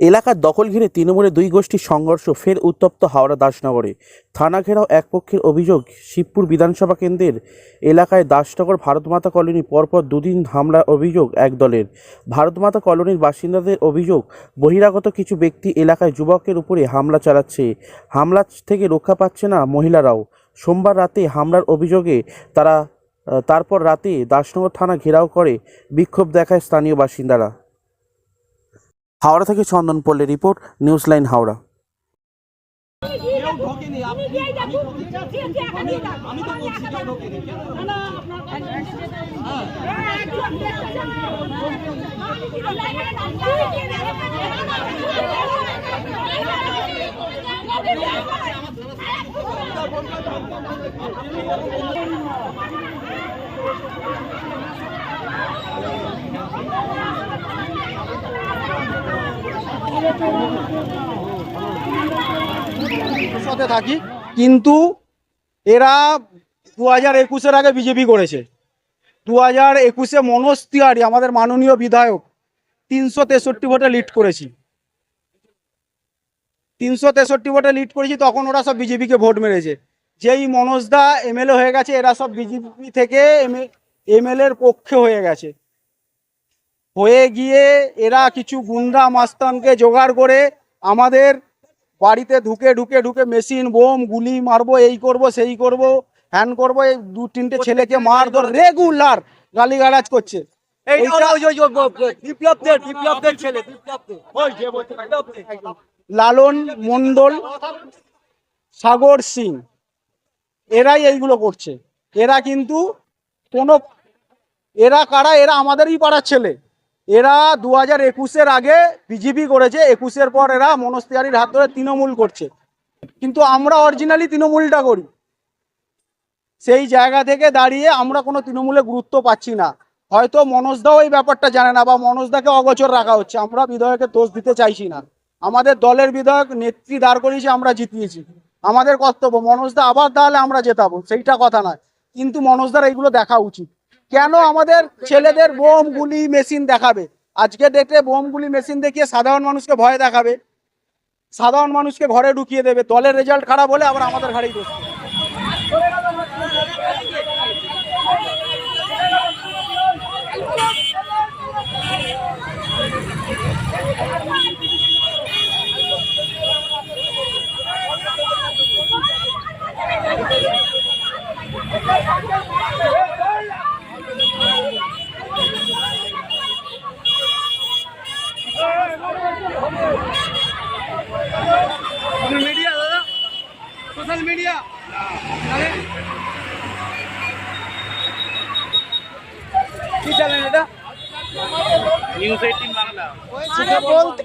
এলাকার দখল ঘিরে তৃণমূলের দুই গোষ্ঠীর সংঘর্ষ, ফের উত্তপ্ত হাওড়া দাসনগরে। থানা ঘেরাও এক পক্ষের অভিযোগ, শিবপুর বিধানসভা কেন্দ্রের এলাকায় দাসনগর ভারতমাতা কলোনি পরপর দুদিন হামলার অভিযোগ এক দলের। ভারতমাতা কলোনির বাসিন্দাদের অভিযোগ, বহিরাগত কিছু ব্যক্তি এলাকায় যুবকের উপরে হামলা চালাচ্ছে। হামলা থেকে রক্ষা পাচ্ছে না মহিলারাও। সোমবার রাতে হামলার অভিযোগে তারা তারপর রাতে দাসনগর থানা ঘেরাও করে বিক্ষোভ দেখায় স্থানীয় বাসিন্দারা। হাওড়া থেকে চন্দন পল্লী রিপোর্ট নিউজ লাইন হাওড়া কেউ ঢোকেনি আপনি আমি আমি আমি তো বলছি কেউ ঢোকেনি সাথে থাকি। কিন্তু এরা দু হাজার একুশের আগে বিজেপি করেছে। দু হাজার একুশে মনোজ তিওয়ারি, আমাদের মাননীয় বিধায়ক, তিনশো তেষট্টি ভোটে লিড করেছি। তিনশো তেষট্টি ভোটে লিড করেছি, তখন ওরা সব বিজেপিকে ভোট মেরেছে। যেই মনোজদা এমএলএ হয়ে গেছে, এরা সব বিজেপি থেকে এমএলএ এর পক্ষে হয়ে গেছে। হয়ে গিয়ে এরা কিছু গুন্ডা মাস্তানকে জোগাড় করে আমাদের বাড়িতে ঢুকে ঢুকে ঢুকে মেশিন বোম গুলি মারবো এই করব সেই করব হ্যান করব এই দু তিনটে ছেলেকে মার ধর রেগুলার গালিগালাজ করছে। লালন মন্ডল সাগর সিং এরাই এইগুলো করছে। এরা কিন্তু কোনো এরা কারা? এরা আমাদেরই পাড়ার ছেলে। এরা দু হাজার একুশের আগে বিজেপি করেছে, একুশের পর এরা মনোজ তিওয়ারির হাত ধরে তৃণমূল করছে। কিন্তু আমরা অরিজিনালি তৃণমূলটা করি। সেই জায়গা থেকে দাঁড়িয়ে আমরা কোনো তৃণমূলে গুরুত্ব পাচ্ছি না। হয়তো মনোজদাও এই ব্যাপারটা জানে না বা মনোজদাকে অগোচর রাখা হচ্ছে। আমরা বিধায়কের দোষ দিতে চাইছি না। আমাদের দলের বিধায়ক নেত্রী দাঁড় করিয়েছে, আমরা জিতিয়েছি। আমাদের কর্তব্য মনোজদা আবার দাঁড়ালে আমরা জেতাবো, সেইটা কথা নয়। কিন্তু মনোজদার এইগুলো দেখা উচিত। কেন আমাদের ছেলেদের বোম গুলি মেশিন দেখাবে? আজকে ডেটে বোম গুলি মেশিন দেখিয়ে সাধারণ মানুষকে ভয় দেখাবে। সাধারণ মানুষকে ঘরে ঢুকিয়ে দেবে। দলের রেজাল্ট খারাপ হলে আবার আমাদের ঘাড়েই দোষ কি চ্যানেল এটা? News Eighteen Bangla. সেটা বলতে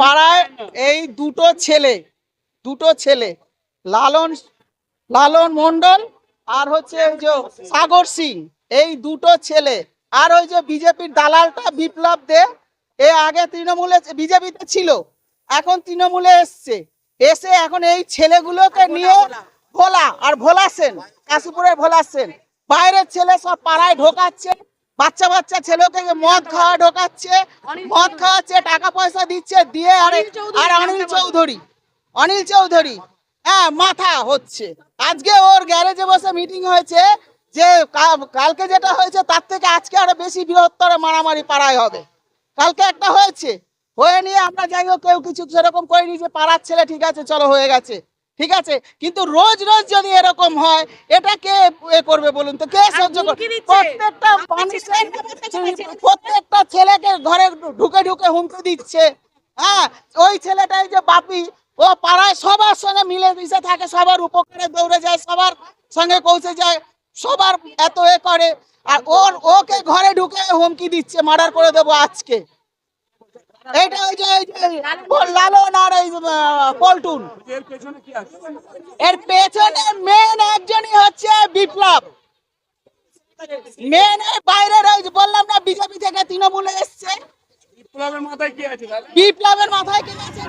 পাড়ায় এই দুটো ছেলে দুটো ছেলে লালন লালন মন্ডল আর হচ্ছে ওই যে সাগর সিং এই দুটো ছেলে। আর ওই যে বিজেপির দালালটা বিপ্লব দে এ আগে তৃণমূলে বিজেপিতে ছিল এখন তৃণমূলে এসছে। এসে এখন এই ছেলেগুলোকে নিয়ে ভোলা আর ভোলা সেন কাশীপুরের ভোলা সেন। বাইরের ছেলে সব পাড়ায় ঢোকাচ্ছে বাচ্চা বাচ্চা ছেলেকে মদ খাওয়া ঢোকাচ্ছে মদ খাওয়াচ্ছে টাকা পয়সা দিচ্ছে দিয়ে আর আর অনিল চৌধুরী অনিল চৌধুরী হ্যাঁ মাথা হচ্ছে। আজকে ওর গ্যারেজে বসে মিটিং হয়েছে যে কালকে যেটা হয়েছে তার থেকে আজকে আরও বেশি বৃহত্তর মারামারি পাড়ায় হবে। কালকে একটা হয়েছে হয়ে নিয়ে আমরা যাই হোক কেউ কিছু সেরকম করিনি যে পাড়ার ছেলে ঠিক আছে চলো হয়ে গেছে। ঠিক আছে? কিন্তু রোজ রোজ যদি এরকম হয় এটা কে এ করবে বলুন তো? কে সহ্য করবে প্রত্যেকটা মানুষের প্রত্যেকটা ছেলেকে ঘরে ঢুকে ঢুকে হুমকি দিচ্ছে। হ্যাঁ ওই ছেলেটাই যে বাপি ও পাড়ায় সবার সঙ্গে মিলে মিশে থাকে সবার উপকারে দৌড়ে যায় সবার সঙ্গে পৌঁছে যায় সবার এত এ করে। আর ওর ওকে ঘরে ঢুকে হুমকি দিচ্ছে মার্ডার করে দেবো আজকে। এইটা ওই যে লালন আর এই পল্টুন। এর পেছনে মেন একজনই হচ্ছে বিপ্লব। মেন বাইরের ওই বললাম না বিজেপি থেকে তৃণমূলে এসছে। বিপ্লবের মাথায় কি আছে বিপ্লবের মাথায় কে আছে?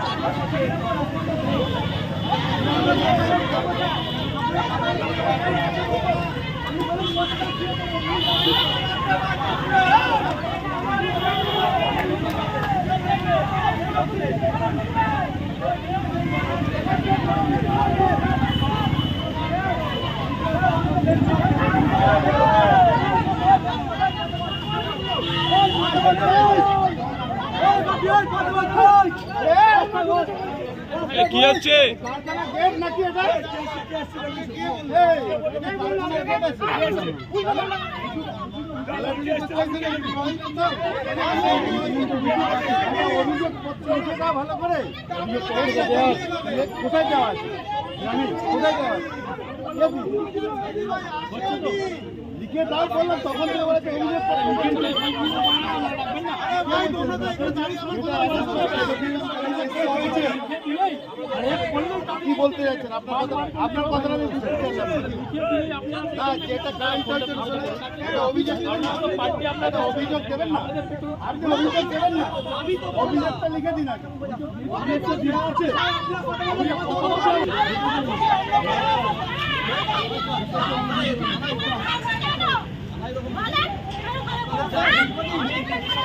কি হচ্ছে? ভালো করে কোথায় লিখে দাও বললাম তখন অভিযোগ কি বলতে যাচ্ছেন আপনার কথা আপনার কথা আমি বুঝতে না যেটা কাজ চলছে সেটা অভিযোগ দেবেন না। অভিযোগ দেবেন না। আপনি অভিযোগ দেবেন না। অভিযোগটা লিখে দিন আগে। অভিযোগটা দেওয়া আছে। কেউ